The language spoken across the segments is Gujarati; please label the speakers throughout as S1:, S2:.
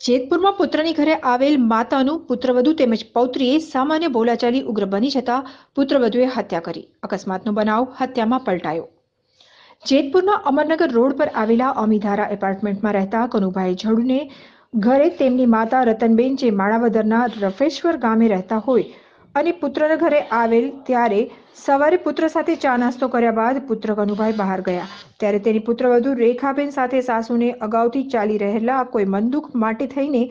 S1: જેતપુરમાં પુત્રની ઘરે આવેલ માતાનું પુત્રવધુ તેમજ પૌત્રીએ સામાન્ય બોલાચાલી ઉગ્ર બની જતા પુત્રવધુએ હત્યા કરી. અકસ્માતનો બનાવ હત્યામાં પલટાયો. જેતપુરના અમરનગર રોડ પર આવેલા અમીધારા એપાર્ટમેન્ટમાં રહેતા કનુભાઈ ઝડુને ઘરે તેમની માતા રતનબેન જે માણાવદરના રફેશ્વર ગામે રહેતા હોય અને પુત્રના ઘરે આવેલ ત્યારે સવારે પુત્ર સાથે ચા નાસ્તો કર્યા બાદ પુત્ર કનુભાઈ બહાર ગયા. ત્યારે તેની પુત્રવધુ રેખાબેન સાથે સાસુને અગાઉથી ચાલી રહેલા કોઈ મંદુક માટે થઈને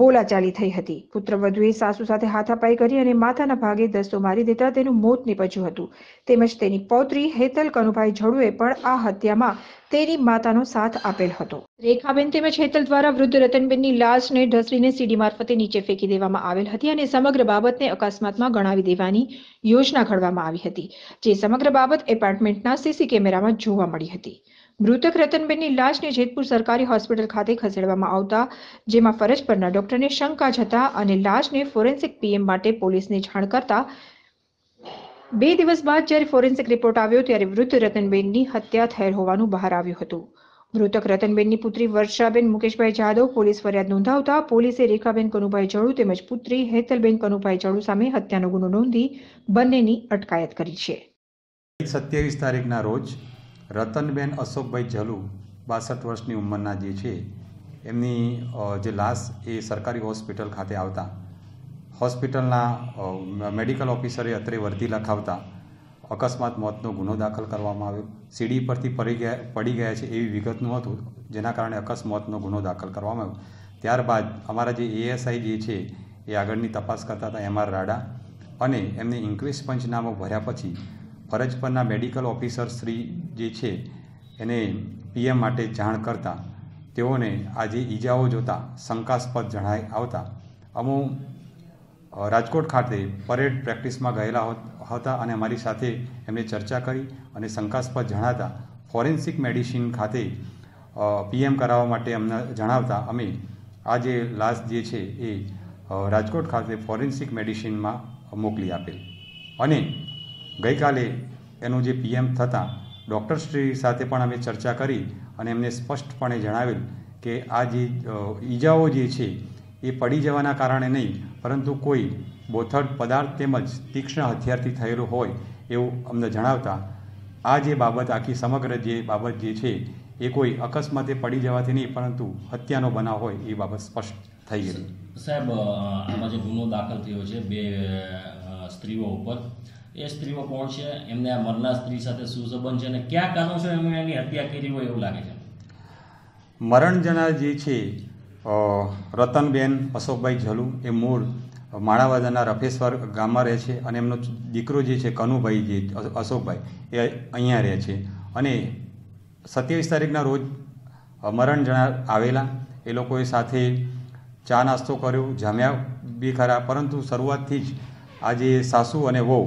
S1: બોલાચાલી થઈ હતી. પુત્રવધુએ સાસુ સાથે હાથાપાઈ કરી અને માથાના ભાગે દસ્તો મારી દેતા તેનું મોત નીપજ્યું હતું. તેમજ તેની પૌત્રી હેતલ કનુભાઈ ઝડુએ પણ આ હત્યામાં તેની માતાનો સાથ આપેલ હતો. રેખાબેન તેમજ હેતલ દ્વારા વૃદ્ધ રતનબેનની લાશને ઢસડીને સીડી મારફતે નીચે ફેંકી દેવામાં આવેલ હતી અને સમગ્ર બાબતને અકસ્માતમાં ગણાવી દેવાની યોજના ઘડવામાં આવી હતી, જે સમગ્ર બાબત એપાર્ટમેન્ટના સીસી કેમેરામાં જોવા મળી હતી. મૃતક રતનબેનની લાશને જેતપુર સરકારી હોસ્પિટલ ખાતે ખસેડવામાં આવતા, જેમાં ફરજ પરના ડોક્ટરને શંકા જતા અને લાશને ફોરેન્સિક પીએમ માટે પોલીસને જાણ કરતા બે દિવસ બાદ જ્યારે ફોરેન્સિક રિપોર્ટ આવ્યો ત્યારે વૃદ્ધ રતનબેનની હત્યા થયેલ હોવાનું બહાર આવ્યું હતું. મૃતક રતનબેનની પુત્રી વર્ષાબેન મુકેશભાઈ જાદવ પોલીસ ફરિયાદ નોંધાવતા પોલીસે રેખાબેન કનુભાઈ જળુ તેમજ પુત્રી હેતલબેન કનુભાઈ જળુ સામે હત્યાનો ગુનો નોંધી બંનેની અટકાયત કરી છે.
S2: સત્યાવીસ તારીખના રોજ રતનબેન અશોકભાઈ જલુ બાસઠ વર્ષની ઉંમરના જે છે, એમની જે લાશ એ સરકારી હોસ્પિટલ ખાતે આવતા હોસ્પિટલના મેડિકલ ઓફિસરે અત્રે વર્દી લખાવતા અકસ્માત મોતનો ગુનો દાખલ કરવામાં આવ્યો. સીડી પરથી પડી ગયા પડી ગયા છે એવી વિગતનું હતું, જેના કારણે અકસ્માતનો ગુનો દાખલ કરવામાં આવ્યો. ત્યારબાદ અમારા જે એએસઆઈ જે છે, એ આગળની તપાસ કરતા હતા, એમ આર રાડા અને એમને ઇન્ક્વેસ્ટ પંચનામું ભર્યા પછી ફરજ પરના મેડિકલ ઓફિસર શ્રી જે છે, એને પીએમ માટે જાણ કરતા તેઓને આજે ઈજાઓ જોતા શંકાસ્પદ જણાઈ આવતા. અમુક રાજકોટ ખાતે પરેડ પ્રેક્ટિસમાં ગયેલા હતા અને અમારી સાથે એમણે ચર્ચા કરી અને શંકાસ્પદ જણાતા ફોરેન્સિક મેડિસિન ખાતે પીએમ કરાવવા માટે અમને જણાવતા અમે આ જે લાશ જે છે એ રાજકોટ ખાતે ફોરેન્સિક મેડિસિનમાં મોકલી આપેલ. અને ગઈકાલે એનું જે પીએમ થતાં ડૉક્ટરશ્રી સાથે પણ અમે ચર્ચા કરી અને એમને સ્પષ્ટપણે જણાવેલ કે આ જે ઈજાઓ જે છે એ પડી જવાના કારણે નહીં પરંતુ કોઈ બોથડ પદાર્થ તેમજ તીક્ષ્ણ હથિયારથી થયેલું હોય એવું અમને જણાવતા આ જે બાબત આખી સમગ્ર જે બાબત જે છે એ કોઈ અકસ્માતે પડી જવાથી નહીં પરંતુ હત્યાનો બનાવ હોય એ બાબત સ્પષ્ટ થઈ ગઈ
S3: સાહેબ આમાં જે ગુનો દાખલ થયો છે બે સ્ત્રીઓ ઉપર એ સ્ત્રીઓ કોણ છે? એમને આ મરનાર સ્ત્રી સાથે શું સંબંધ છે અને કયા કારણોસર એમણે એની હત્યા કરી હોય એવું લાગે છે.
S2: મરણ જનાર જે છે રતનબેન, અશોકભાઈ ઝલુ એ મૂળ માણાવદરના રફેશ્વર ગામમાં રહે છે અને એમનો દીકરો જે છે કનુભાઈ જે અશોકભાઈ, એ અહીંયા રહે છે. અને સત્યાવીસ તારીખના રોજ મરણ જણાર આવેલા. એ લોકોએ સાથે ચા નાસ્તો કર્યો, જમ્યા બી ખરા. પરંતુ શરૂઆતથી જ આજે સાસુ અને વહુ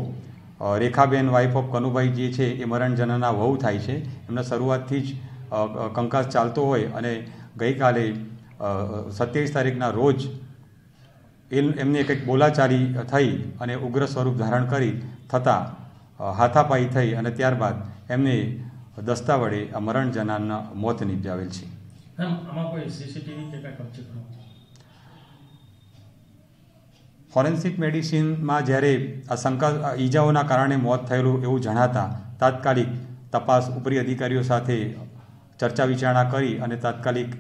S2: રેખાબેન વાઇફ ઓફ કનુભાઈ જે છે એ મરણ જનાના વહુ થાય છે. એમના શરૂઆતથી જ કંકાસ ચાલતો હોય અને ગઈકાલે સત્યાવીસ તારીખના રોજ એમની એક એક બોલાચાલી થઈ અને ઉગ્ર સ્વરૂપ ધારણ કરી થતાં હાથાપાઈ થઈ અને ત્યારબાદ એમને દસ્તા વડે આ મરણ જનારના મોત નિપજાવેલ છે. ફોરેન્સિક મેડિસિનમાં જ્યારે આ શંકા ઈજાઓના કારણે મોત થયેલું એવું જણાતા તાત્કાલિક તપાસ ઉપરી અધિકારીઓ સાથે ચર્ચા વિચારણા કરી અને તાત્કાલિક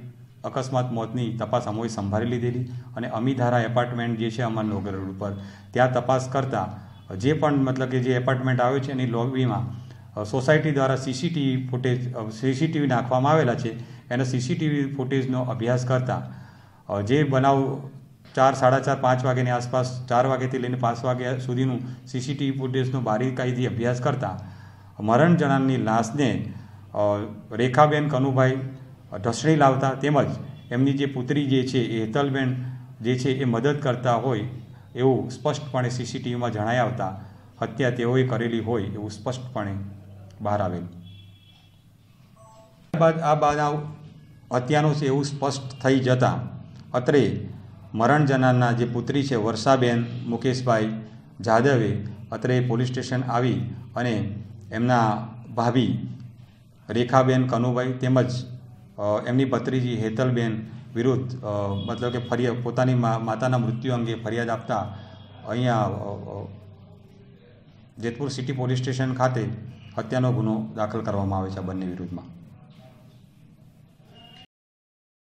S2: અકસ્માત મોતની તપાસ અમોએ સંભાળી લીધેલી અને અમીધારા એપાર્ટમેન્ટ જે છે અમરનગર રોડ ઉપર. ત્યાં તપાસ કરતાં જે પણ મતલબ કે જે એપાર્ટમેન્ટ આવ્યો છે એની લોબીમાં સોસાયટી દ્વારા સીસીટીવી ફૂટેજ સીસીટીવી નાખવામાં આવેલા છે. એના સીસીટીવી ફૂટેજનો અભ્યાસ કરતાં જે બનાવ ચાર, સાડા ચાર, પાંચ વાગ્યાની આસપાસ, ચાર વાગ્યાથી લઈને પાંચ વાગ્યા સુધીનું સીસીટીવી ફૂટેજનો બારીકાઈથી અભ્યાસ કરતાં, મરણ જણાની લાશને રેખાબેન કનુભાઈ ઢસડી લાવતા તેમજ એમની જે પુત્રી જે છે એ હેતલબેન જે છે એ મદદ કરતા હોય એવું સ્પષ્ટપણે સીસીટીવીમાં જણાઈ આવતા હત્યા તેઓએ કરેલી હોય એવું સ્પષ્ટપણે બહાર આવેલ. ત્યારબાદ આ બનાવ હત્યાનું છે એવું સ્પષ્ટ થઈ જતાં અત્રે મરણ જનારના જે પુત્રી છે વર્ષાબેન મુકેશભાઈ જાદવે અત્રે પોલીસ સ્ટેશન આવી અને એમના ભાભી રેખાબેન કનુભાઈ તેમજ એમની ભત્રીજી હેતલબેન વિરુદ્ધ મતલબ કે ફરિયાદ પોતાની માતાના મૃત્યુ અંગે ફરિયાદ આપતા અહીંયા જેતપુર સિટી પોલીસ સ્ટેશન ખાતે હત્યાનો ગુનો દાખલ કરવામાં આવે છે આ બંને વિરુદ્ધમાં.